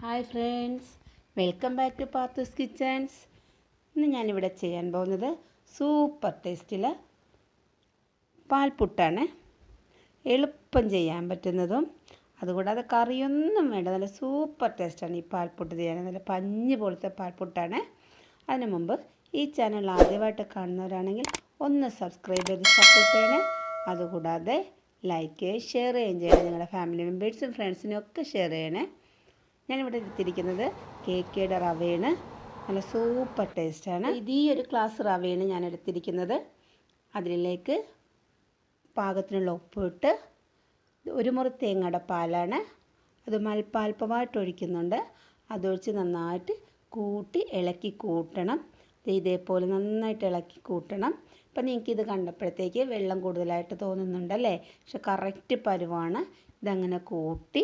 Hi friends. Welcome back to Pathu's kitchens. ഇന്ന് ഞാനിവിടെ ചെയ്യാൻ പോകുന്നത് സൂപ്പർ ടേസ്റ്റിൽ പാൽപുട്ടാണ്. എളുപ്പം ചെയ്യാൻ പറ്റുന്നതും അതുകൂടാതെ കറിയൊന്നും വേണ്ട. നല്ല സൂപ്പർ ടേസ്റ്റാണ് ഈ പാൽപുട്ട് ചെയ്യാൻ. നല്ല പഞ്ഞ് പോലത്തെ പാൽപുട്ടാണ്. അതിനു മുമ്പ് ഈ ചാനൽ ആദ്യമായിട്ട് കാണുന്നവരാണെങ്കിൽ ഒന്ന് സബ്സ്ക്രൈബ് ചെയ്ത് സപ്പോർട്ട് ചെയ്യണേ. അതുകൂടാതെ ലൈക്ക് ഷെയർ ചെയ്യുകയും ചെയ്യണം നിങ്ങളുടെ ഫാമിലി മെമ്പേഴ്സും ഫ്രണ്ട്സിനും ഒക്കെ ഷെയർ ചെയ്യണേ. ഞാനിവിടെ എടുത്തിരിക്കുന്നത് കേക്കയുടെ റവയാണ്. നല്ല സൂപ്പർ ടേസ്റ്റാണ്. ഇത് ഈ ഒരു ക്ലാസ് റവയാണ് ഞാൻ എടുത്തിരിക്കുന്നത്. അതിലേക്ക് പാകത്തിനുള്ള ഉപ്പിട്ട് ഒരു മുറി തേങ്ങയുടെ പാലാണ്. അത് മൽപ്പാൽപ്പമായിട്ട് ഒഴിക്കുന്നുണ്ട്. അതൊഴിച്ച് നന്നായിട്ട് കൂട്ടി ഇളക്കി കൂട്ടണം. ഇതേപോലെ നന്നായിട്ട് ഇളക്കി കൂട്ടണം. ഇപ്പം നിങ്ങൾക്ക് ഇത് കണ്ടപ്പോഴത്തേക്ക് വെള്ളം കൂടുതലായിട്ട് തോന്നുന്നുണ്ടല്ലേ? പക്ഷെ കറക്റ്റ് പരുവാണ്. ഇതങ്ങനെ കൂട്ടി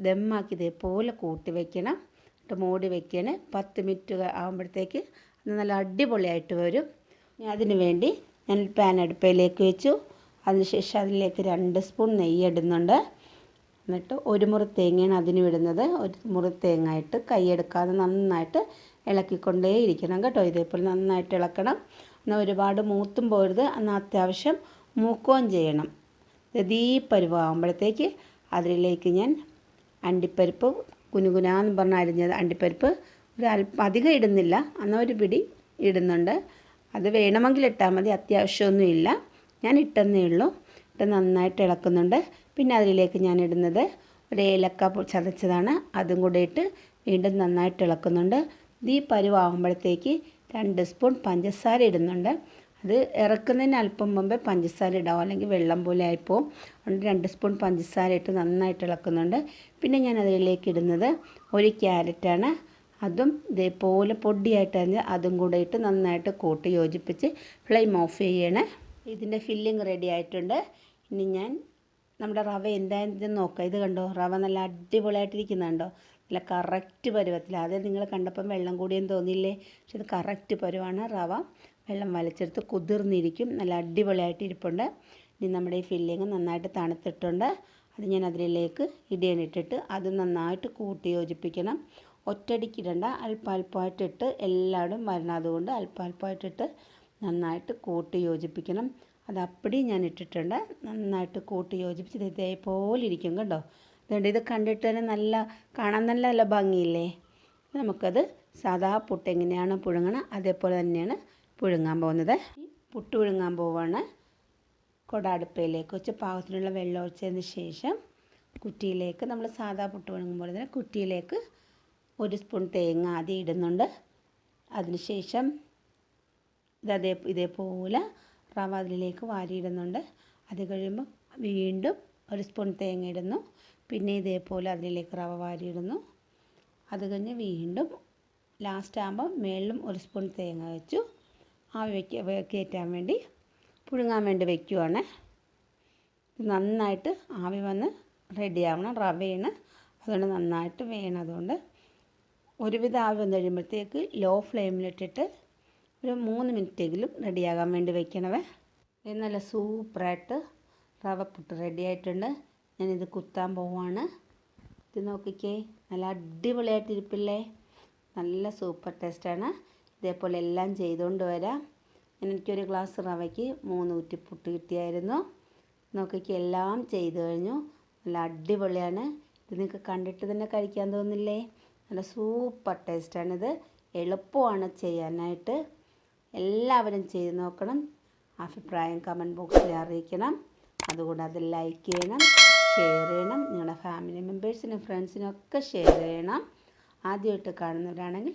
ദമ്മാക്കി ഇതേപോലെ കൂട്ടി വെക്കണം. എന്നിട്ട് മൂടി വെക്കണേ. പത്ത് മിനിറ്റ് ആകുമ്പോഴത്തേക്ക് നല്ല അടിപൊളിയായിട്ട് വരും. അതിന് വേണ്ടി ഞാൻ പാൻ അടുപ്പയിലേക്ക് വെച്ചു. അതിനുശേഷം അതിലേക്ക് രണ്ട് സ്പൂൺ നെയ്യ് ഇടുന്നുണ്ട്. എന്നിട്ട് ഒരു മുറി തേങ്ങയാണ് അതിന് വിടുന്നത് ഒരു മുറി തേങ്ങ കൈയെടുക്കാതെ നന്നായിട്ട് ഇളക്കിക്കൊണ്ടേ ഇരിക്കണം കേട്ടോ. ഇതേപോലെ നന്നായിട്ട് ഇളക്കണം. എന്നാൽ ഒരുപാട് മൂത്തും പോരുത്. എന്നാൽ അത്യാവശ്യം മൂക്കുകയും ചെയ്യണം. ഈ പരുവാകുമ്പോഴത്തേക്ക് അതിലേക്ക് ഞാൻ അണ്ടിപ്പരിപ്പ് കുനുകുനാന്ന് പറഞ്ഞ് അരിഞ്ഞത് അണ്ടിപ്പരിപ്പ് ഒരു അല്പം അധികം ഇടുന്നില്ല. എന്നാൽ ഒരു പിടി ഇടുന്നുണ്ട്. അത് വേണമെങ്കിൽ ഇട്ടാൽ മതി. അത്യാവശ്യമൊന്നുമില്ല ഞാൻ ഇട്ടെന്നേ ഉള്ളൂ. ഇട്ട് നന്നായിട്ട് ഇളക്കുന്നുണ്ട്. പിന്നെ അതിലേക്ക് ഞാൻ ഇടുന്നത് ഒരു ഏലക്ക ചതച്ചതാണ്. അതും കൂടെ ഇട്ട് വീണ്ടും നന്നായിട്ട് ഇളക്കുന്നുണ്ട്. ഈ പരുവാകുമ്പോഴത്തേക്ക് രണ്ട് സ്പൂൺ പഞ്ചസാര ഇടുന്നുണ്ട്. അത് ഇറക്കുന്നതിന് അല്പം മുമ്പേ പഞ്ചസാര ഇടാവും. അല്ലെങ്കിൽ വെള്ളം പോലെ ആയിപ്പോവും. അതുകൊണ്ട് രണ്ട് സ്പൂൺ പഞ്ചസാര ഇട്ട് നന്നായിട്ട് ഇളക്കുന്നുണ്ട്. പിന്നെ ഞാൻ അതിലേക്ക് ഇടുന്നത് ഒരു ക്യാരറ്റാണ് അതും ഇതേപോലെ പൊടിയായിട്ട് അതും കൂടെ ഇട്ട് നന്നായിട്ട് കൂട്ടി യോജിപ്പിച്ച് ഫ്ലെയിം ഓഫ് ചെയ്യണേ. ഇതിന്റെ ഫില്ലിങ് റെഡി ആയിട്ടുണ്ട്. ഇനി ഞാൻ നമ്മുടെ റവ എന്തായാലും നോക്കാം. ഇത് കണ്ടോ? റവ നല്ല അടിപൊളിയായിട്ടിരിക്കുന്നുണ്ടോ നല്ല കറക്റ്റ് പരുവത്തിൽ ആദ്യം നിങ്ങൾ കണ്ടപ്പം വെള്ളം കൂടിയെന്ന് തോന്നിയില്ലേ? പക്ഷെ ഇത് കറക്റ്റ് പരുവാണ് റവ. വെള്ളം വലിച്ചെടുത്ത് കുതിർന്നിരിക്കും. നല്ല അടിപൊളിയായിട്ട് ഇരിപ്പുണ്ട്. ഇനി നമ്മുടെ ഈ ഫില്ലിങ് നന്നായിട്ട് തണുത്തിട്ടുണ്ട്. അത് ഞാൻ അതിലേക്ക് ഇടിയണിട്ടിട്ട് അത് നന്നായിട്ട് കൂട്ടി യോജിപ്പിക്കണം ഒറ്റടിക്കിടണ്ട അല്പാൽപ്പമായിട്ടിട്ട് എല്ലാവരും വരണം. അതുകൊണ്ട് അല്പാൽപ്പമായിട്ടിട്ട് നന്നായിട്ട് കൂട്ടി യോജിപ്പിക്കണം അത് അപ്പടി ഞാൻ ഇട്ടിട്ടുണ്ട്. നന്നായിട്ട് കൂട്ടി യോജിപ്പിച്ച് ഇതേപോലെ ഇരിക്കും കേട്ടോ അതുകൊണ്ട് ഇത് കണ്ടിട്ട് തന്നെ നല്ല കാണാൻ നല്ല നല്ല ഭംഗിയില്ലേ? നമുക്കത് സാധാ പുട്ട് എങ്ങനെയാണ് പുഴുങ്ങണം അതേപോലെ തന്നെയാണ് പുഴുങ്ങാൻ പോകുന്നത്. പുട്ട് പുഴുങ്ങാൻ പോവാണ്. കുട അടുപ്പയിലേക്ക് വെച്ച് പാകത്തിനുള്ള വെള്ളം ഒഴിച്ചതിന് ശേഷം കുറ്റിയിലേക്ക് നമ്മൾ സാധാ പുട്ട് പുഴുങ്ങുമ്പോൾ തന്നെ കുറ്റിയിലേക്ക് ഒരു സ്പൂൺ തേങ്ങ ആദ്യം ഇടുന്നുണ്ട്. അതിനുശേഷം ഇതേ ഇതേപോലെ റവ അതിലേക്ക് വാരിയിടുന്നുണ്ട് അത് കഴിയുമ്പോൾ വീണ്ടും ഒരു സ്പൂൺ തേങ്ങ ഇടുന്നു. പിന്നെ ഇതേപോലെ അതിലേക്ക് റവ വാരിയിടുന്നു അത് കഴിഞ്ഞ് വീണ്ടും ലാസ്റ്റ് ആകുമ്പോൾ മേളിലും ഒരു സ്പൂൺ തേങ്ങ വെച്ചു. ആവി വയ്ക്ക കയറ്റാൻ വേണ്ടി പുഴുങ്ങാൻ വേണ്ടി വയ്ക്കുവാണ് നന്നായിട്ട് ആവി വന്ന് റെഡിയാവണം റവയാണ് അതുകൊണ്ട് നന്നായിട്ട് വേണം അതുകൊണ്ട്. ഒരുവിധ ആവി വന്ന് കഴിയുമ്പോഴത്തേക്ക് ലോ ഫ്ലെയിമിലിട്ടിട്ട് ഒരു മൂന്ന് മിനിറ്റെങ്കിലും റെഡിയാകാൻ വേണ്ടി വെക്കണവേ. ഇത് നല്ല സൂപ്പറായിട്ട് റവ പുട്ട് റെഡി ആയിട്ടുണ്ട്. ഞാനിത് കുത്താൻ പോവാണ്. ഇത് നോക്കിക്കേ നല്ല അടിപൊളിയായിട്ടിരിപ്പില്ലേ? നല്ല സൂപ്പർ ടേസ്റ്റാണ് ഇതേപോലെ എല്ലാം ചെയ്തുകൊണ്ട് വരാം. എനിക്കൊരു ഗ്ലാസ് റവയ്ക്ക് മൂന്ന് കുറ്റി പുട്ട് കിട്ടിയായിരുന്നു. നോക്കിക്ക് എല്ലാം ചെയ്തു കഴിഞ്ഞു. നല്ല അടിപൊളിയാണ്. ഇത് നിങ്ങൾക്ക് കണ്ടിട്ട് തന്നെ കഴിക്കാൻ തോന്നില്ലേ? നല്ല സൂപ്പർ ടേസ്റ്റാണിത്. എളുപ്പമാണ് ചെയ്യാനായിട്ട്. എല്ലാവരും ചെയ്ത് നോക്കണം. അഭിപ്രായം കമന്റ് ബോക്സിൽ അറിയിക്കണം. അതുകൂടാതെ ലൈക്ക് ചെയ്യണം ഷെയർ ചെയ്യണം. നിങ്ങളുടെ ഫാമിലി മെമ്പേഴ്സിനും ഫ്രണ്ട്സിനും ഒക്കെ ഷെയർ ചെയ്യണം. ആദ്യമായിട്ട് കാണുന്നവരാണെങ്കിൽ